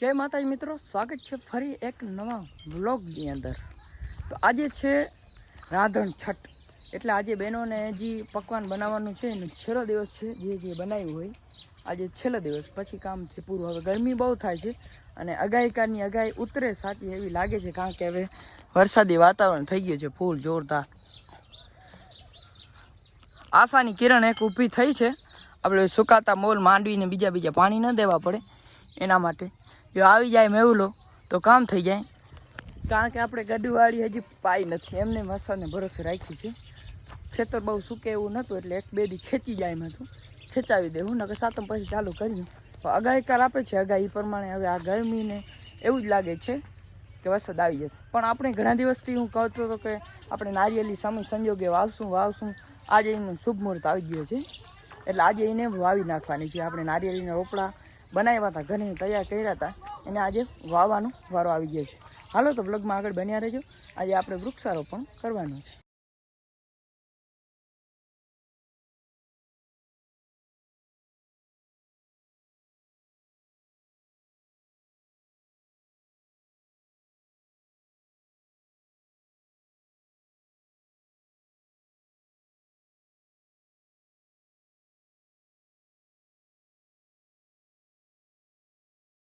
જય માતાજી મિત્રો, સ્વાગત છે ફરી એક નવા વ્લોગની અંદર. તો આજે છે રાંધણ છઠ. એટલે આજે બહેનોને જે પકવાન બનાવવાનું છે એનો છેલ્લો દિવસ છે જે જે બનાવ્યું હોય, આજે છેલ્લો દિવસ. પછી કામ પૂરું. હવે ગરમી બહુ થાય છે અને અગાઈકારની અગાઈ ઉતરે સાચી એવી લાગે છે, કારણ કે હવે વરસાદી વાતાવરણ થઈ ગયું છે ફૂલ જોરદાર. આશાની કિરણ એક ઊભી થઈ છે. આપણે સુકાતા મોલ માંડવીને બીજા બીજા પાણી ન દેવા પડે એના માટે. જો આવી જાય મેવલો, તો કામ થઈ જાય. કારણ કે આપણે ગડુવાળી હજી પાઈ નથી. એમને મસાને ભરોસે રાખી છે. ખેતર બહુ સૂકે એવું નહોતું, એટલે એક બે દી ખેંચી જાય એમાં હતું. ખેંચાવી દેવું, નકર સાતમ પછી ચાલુ કર્યું અગાહીકાર આપે છે અગાહી પ્રમાણે. હવે આ ગરમીને એવું જ લાગે છે કે વરસાદ આવી જશે. પણ આપણે ઘણા દિવસથી હું કહેતો હતો કે આપણે નારિયેલી સમય સંજોગે વાવશું વાવશું. આજે એનું શુભ મુહૂર્ત આવી ગયો છે. એટલે આજે એને વાવી નાખવાની છે. આપણે નારિયેળીના રોપડા બનાવ્યા હતા ઘરે તૈયાર કર્યા હતા. એને આજે વાવવાનો વારો આવી ગયો છે. હાલો તો બ્લોગમાં આગળ બન્યા રહેજો. આજે આપણે વૃક્ષારોપણ કરવાનું છે.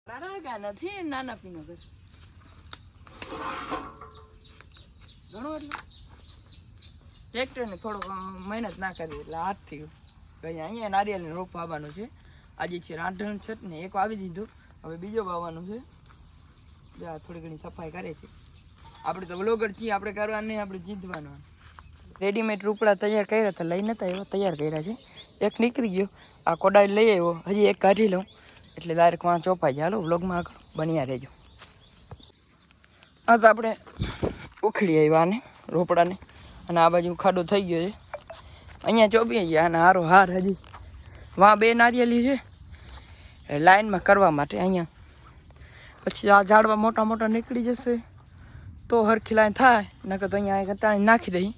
નાના નથી, નાના પીનો ઘર ઘણો ટ્રેક્ટરને થોડોક મહેનત ના કરવી એટલે હાથથી અહીંયા નારિયેળને રોપ વાવવાનું છે. આજે છે રાંધણ છત ને એક વાવી દીધું. હવે બીજો વાવવાનું છે. જો, થોડી ઘણી સફાઈ કરે છે. આપણે તો બ્લોગર છીએ, આપણે કરવાનું નહીં, આપણે જીતવાનું. રેડીમેડ રૂપડા તૈયાર કર્યા હતા, લઈ નતા એવા તૈયાર કર્યા છે. એક નીકળી ગયો. આ કોડાઈ લઈ આવ્યો. હજી એક કાઢી લઉં. એટલે ડાયરેક્ટ વાં ચોપાઈ જાય હાલો વ્લોગમાં આગળ બન્યા રહેજો. આ તો આપણે ઉખડી આવ્યા આને રોપડાને. અને આ બાજુ ખાડો થઈ ગયો છે. અહીંયા ચોપી ગયા અને હારો હાર હજી વાં બે નારિયેલી છે. એ લાઈનમાં કરવા માટે અહીંયા. પછી આ ઝાડવા મોટા મોટા નીકળી જશે તો હરખી લાઈન થાય, નકર તો અહીંયા કટાણી નાખી દઈ.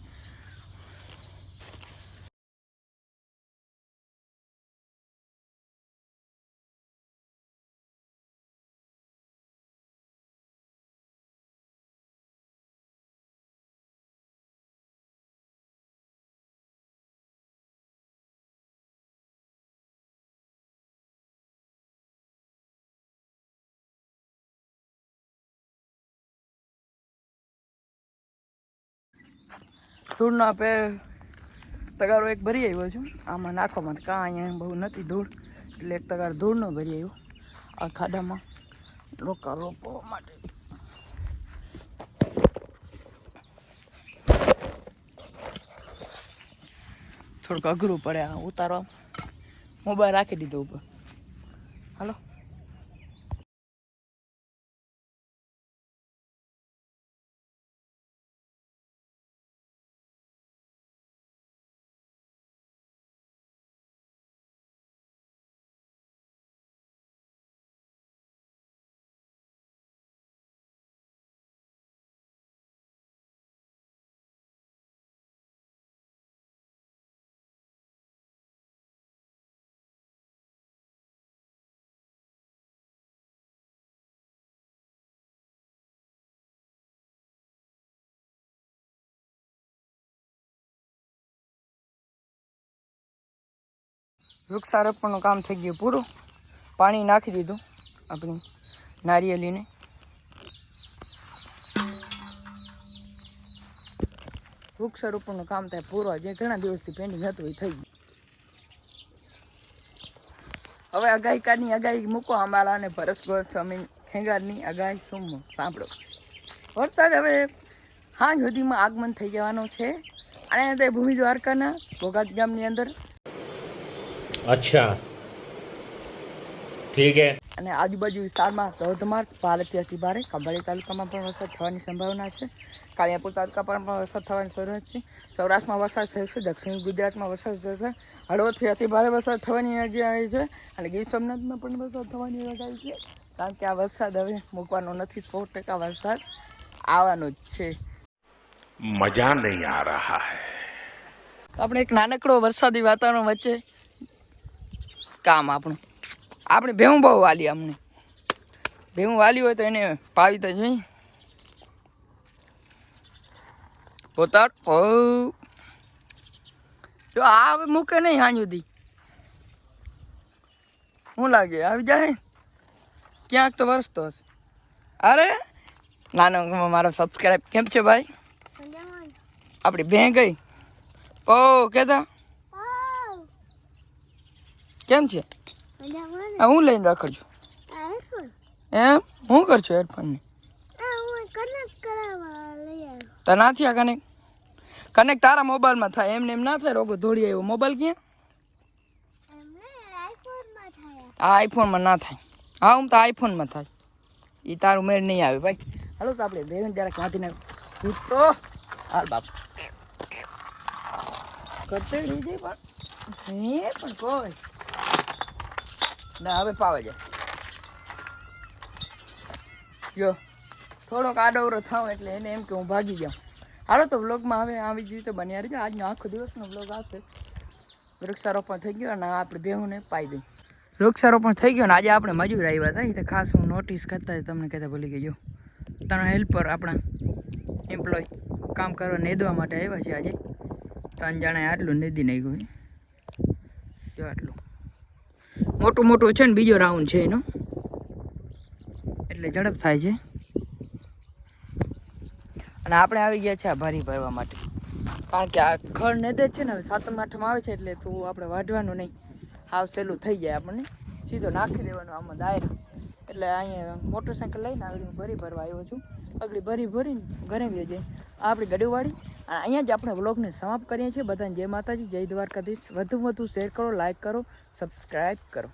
ધૂળનો પે તગારો એક ભરી આવ્યો છું. આમાં નાખવામાં કાં અહીંયા બહુ નથી ધૂળ. એટલે એક તગાર ધૂળનો ભરી આવ્યો. આ ખાડામાં રોકા રોપવા માટે. થોડુંક અઘરું પડે આ ઉતારવા મોબાઈલ રાખી દીધો ઉપર. વૃક્ષારોપણનું કામ થઈ ગયું પૂરું. પાણી નાખી દીધું આપણી નારિયેલીને. વૃક્ષારોપણનું કામ થાય પૂરું. જે ઘણા દિવસથી પેન્ડિંગ હતું, એ થઈ ગયું. હવે અગાઈકાની અગાઈ મૂકો અમારા અને ભરસ ગોસ્વામી, ખેંગારની અગાઈ સુમ. સાંભળો. વરસાદ હવે હાંજ સુધીમાં આગમન થઈ જવાનું છે. અને તે ભૂમિ દ્વારકાના ભોગાત ગામની અંદર અચ્છા. ઠીક હે અને આજુબાજુ વિસ્તારમાં ધોધમાર ભારેથી અતિ ભારે તાલુકામાં પણ વરસાદ થવાની સંભાવના છે. કાળિયાપુર તાલુકા પણ વરસાદ થવાની શરૂઆત છે. સૌરાષ્ટ્રમાં વરસાદ થશે દક્ષિણ ગુજરાતમાં વરસાદ થશે હળવોથી અતિ ભારે વરસાદ થવાની આગાહી છે. અને ગીર સોમનાથમાં પણ વરસાદ થવાની આગાહી છે. કારણ કે આ વરસાદ હવે મૂકવાનો નથી. સો ટકા વરસાદ આવવાનો જ છે. મજા નહીં આ રહા હૈ. આપણે એક નાનકડો વરસાદી વાતાવરણ વચ્ચે કામ આપણું. આપણે ભેવું બહુ વાલી અમને. ભેવું વાલી હોય તો એને પાવી તો જોઈ પોતા ઓ જો આ મૂકે નહીં હાં સુધી. શું લાગે? આવી જાય? ક્યાંક તો વરસતો હશે. અરે! નાનો મારો સબસ્ક્રાઈબ કેમ છે ભાઈ? આપણી ભે ગઈ. ઓ કેતા? કેમ છે? આ હું લઈને રખડજો. એમ? હું કરજો હેડફોનને? તો ના થયા કનેક્ટ કનેક્ટ તારા મોબાઈલમાં થાય એમને એમ ના થાય રોગો ધોળી આવ્યો. મોબાઈલ ક્યાં? આ આઈફોનમાં ના થાય. હા હું તો આઈફોનમાં થાય. એ તારું મેળ નહીં આવે ભાઈ. હાલો તો આપણે ભેગન જરાક વાંચીને તો હાલ બાપ. કરતે પણ. એ પણ કોઈ. ના, હવે પાવે છે જો, થોડોક આડવરો થાવ એટલે એને એમ કે હું ભાગી જાઉં. હાલો તો વ્લોગમાં હવે આવી જ રીતે બન્યા રહીજો. આજનો આખો દિવસનો વ્લોગ આવશે. વૃક્ષારોપણ થઈ ગયો અને આપણે બેહુને પાઈ દઈ વૃક્ષારોપણ થઈ ગયો ને આજે આપણે મજૂર આવ્યા હતા. એ તો ખાસ હું નોટિસ કરતા તમને કહેતા ભૂલી ગયો ત્રણ હેલ્પર આપણા એમ્પ્લોય કામ કરવા નેદવા માટે આવ્યા છે આજે. ત્રણ જણાએ આટલું નેદી ગયું જો આટલું. મોટું મોટું છે ને બીજો રાઉન્ડ છે એનો. એટલે ઝડપ થાય છે. અને આપણે આવી ગયા છે આ ભારી ભરવા માટે. કારણ કે આ ખડ નેદે છે ને, હવે સાતમ આઠમ આવે છે એટલે તો આપણે વાઢવાનું નહીં. હાવ સહેલું થઈ જાય આપણને. સીધો નાખી દેવાનો આમાં દાયરો. એટલે અહીંયા મોટરસાઇકલ લઈને આગળ ભરી ભરવા આવ્યો છું. આગળ ભરી ભરીને ઘરે જાય. આ આપણી ગડીવાળી અને અહીંયા જ આપણે વ્લોગને સમાપ્ત કરીએ છીએ. બધાને જય માતાજી, જય દ્વારકાધીશ. વધુ વધુ શેર કરો લાઈક કરો સબસ્ક્રાઈબ કરો.